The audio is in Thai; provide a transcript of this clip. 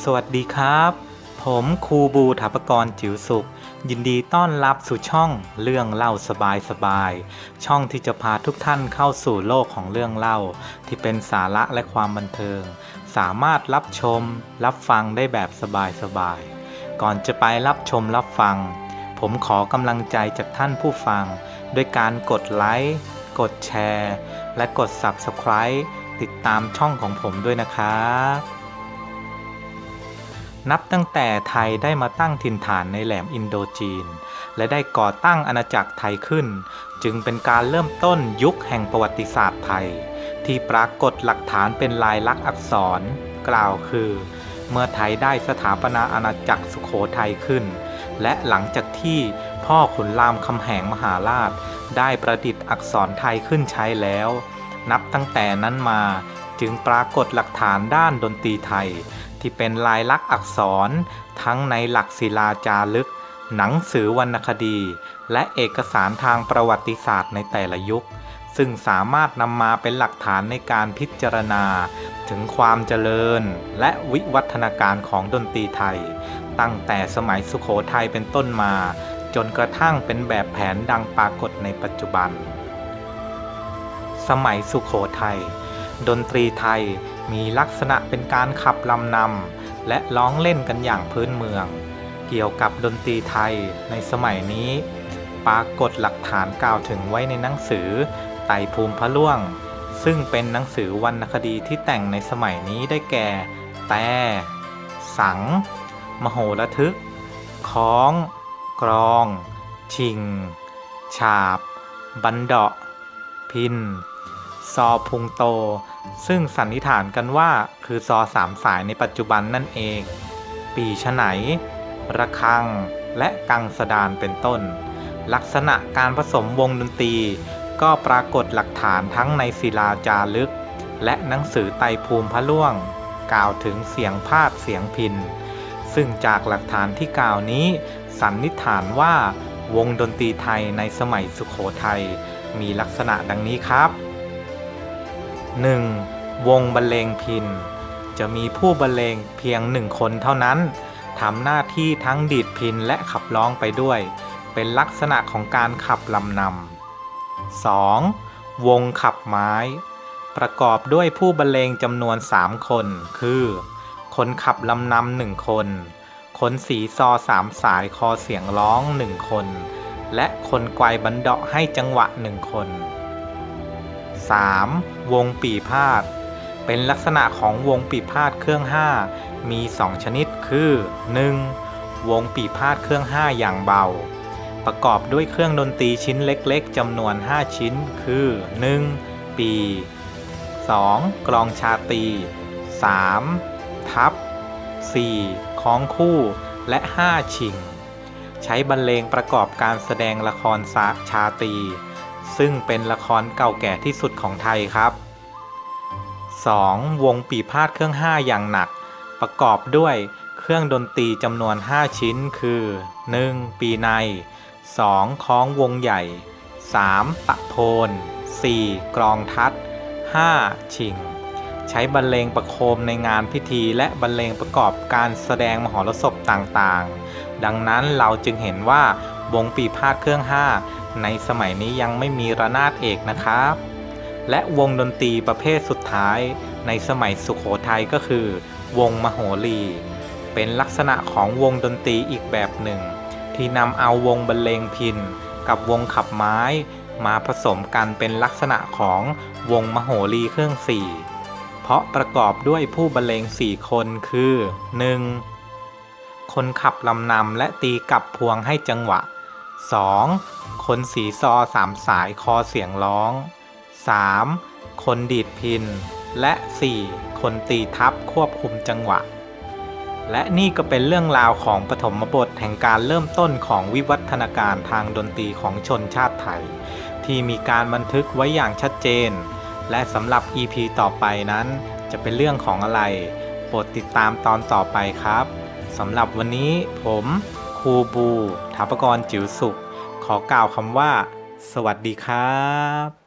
สวัสดีครับ ผมครูบูถาปกรจิ๋วสุข ยินดีต้อนรับสู่ช่องเรื่องเล่าสบายสบายๆช่องที่จะพาทุกท่านเข้าสู่โลกของเรื่องเล่า ที่เป็นสาระและความบันเทิง สามารถรับชม รับฟังได้แบบสบายๆก่อนจะไปรับชมรับฟัง ผมขอกำลังใจจากท่านผู้ฟัง ด้วยการกดไลค์กดแชร์ และกด Subscribe ติดตามช่องของผมด้วยนะครับ นับตั้งแต่ไทยได้มาตั้งถิ่นฐานในแหลมอินโดจีน และได้ก่อตั้งอาณาจักรไทยขึ้น จึงเป็นการเริ่มต้นยุคแห่งประวัติศาสตร์ไทย ที่ปรากฏหลักฐานเป็นลายลักษณ์อักษร กล่าวคือ เมื่อไทยได้สถาปนาอาณาจักรสุโขทัยขึ้น และหลังจากที่พ่อขุนรามคำแหงมหาราช ได้ประดิษฐ์อักษรไทยขึ้นใช้แล้ว นับตั้งแต่นั้นมาจึงปรากฏหลักฐานด้านดนตรีไทย ที่เป็นลายลักษณ์อักษร ทั้งในหลักศิลาจารึก หนังสือวรรณคดี และเอกสารทางประวัติศาสตร์ในแต่ละยุค ซึ่งสามารถนำมาเป็นหลักฐานในการพิจารณา ถึงความเจริญและวิวัฒนาการของดนตรีไทย ตั้งแต่สมัยสุโขทัยเป็นต้นมา จนกระทั่งเป็นแบบแผนดังปรากฏในปัจจุบัน สมัยสุโขทัยดนตรีไทย มีลักษณะเป็นการขับลำนำและร้องเล่นกันอย่างพื้นเมือง เกี่ยวกับดนตรีไทยในสมัยนี้ ปรากฏหลักฐานกล่าวถึงไว้ในหนังสือไต่ภูมิพระล่วง ซึ่งเป็นหนังสือวรรณคดีที่แต่งในสมัยนี้ได้แก่ แต่ สัง มโหระทึกคล้อง กรอง ชิง ฉาบ บันเดาะ พิน ซอพุงโต ซึ่งสันนิษฐานกันว่าคือซอสามสายในปัจจุบันนั่นเอง ปีฉไหน ระฆัง และกังสดานเป็นต้น ลักษณะการผสมวงดนตรี ก็ปรากฏหลักฐานทั้งในศิลาจารึก และหนังสือไตภูมิพระล่วง กล่าวถึงเสียงพาดเสียงพินซึ่งจากหลักฐานที่กล่าวนี้ สันนิษฐานว่าวงดนตรีไทยในสมัยสุขโขทัยมีลักษณะดังนี้ครับ 1. วงบรรเลงพิน จะมีผู้บรรเลงเพียงหนึ่งคนเท่านั้นทำหน้าที่ทั้งดีดพินและขับร้องไปด้วย เป็นลักษณะของการขับลำนำ 2. วงขับไม้ ประกอบด้วยผู้บรรเลงจำนวน 3 คน คือ คนขับลำนำหนึ่งคน คนสีซอสามสายคอเสียงร้องหนึ่งคน และคนไกวบันเดาะให้จังหวะหนึ่งคน 3. วงปีพาด เป็นลักษณะของวงปีพาดเครื่อง 5 มี 2 ชนิดคือ 1. วงปีพาดเครื่อง 5 อย่างเบา ประกอบด้วยเครื่องดนตรีชิ้นเล็กๆจำนวน 5 ชิ้น คือ 1. ปี 2. กลองชาตี 3. ทับ 4. คล้องคู่และ 5 ชิง ใช้บรรเลงประกอบการแสดงละครสาชาตี ซึ่งเป็นละครเก่าแก่ที่สุดของไทยครับ 2. วงปีพาดเครื่อง 5 อย่างหนัก ประกอบด้วยเครื่องดนตรีจำนวน 5 ชิ้นคือ 1. ปีใน 2. คล้องวงใหญ่ 3. ตะโพน 4. กรองทัด 5. ชิง ใช้บรรเลงประโคมในงานพิธีและบรรเลงประกอบการแสดงมหรสพต่างๆ ดังนั้นเราจึงเห็นว่า วงปีพาดเครื่อง 5 ในสมัยนี้ยังไม่มีระนาดเอกนะครับ และวงดนตรีประเภทสุดท้าย ในสมัยสุขโขทัยก็คือ วงมโหรี เป็นลักษณะของวงดนตรีอีกแบบหนึ่ง ที่นำเอาวงบรรเลงพินกับวงขับไม้ มาผสมกันเป็นลักษณะของวงมโหรีเครื่องสี่เพราะประกอบด้วยผู้บรรเลงสี่คนคือ 1. คนขับลำนำและตีกับพวงให้จังหวะ 2. คนสีซอสามสายคอเสียงร้อง 3. คนดีดพิน และ 4. คนตีทับควบคุมจังหวะ และนี่ก็เป็นเรื่องราวของปฐมบทแห่งการเริ่มต้นของวิวัฒนาการทางดนตรีของชนชาติไทย ที่มีการบันทึกไว้อย่างชัดเจน และสำหรับ EP ต่อไปนั้น จะเป็นเรื่องของอะไร โปรดติดตามตอนต่อไปครับสำหรับวันนี้ผม ครูบูถาปกรจิ๋วสุข ขอกล่าวคำว่า สวัสดีครับ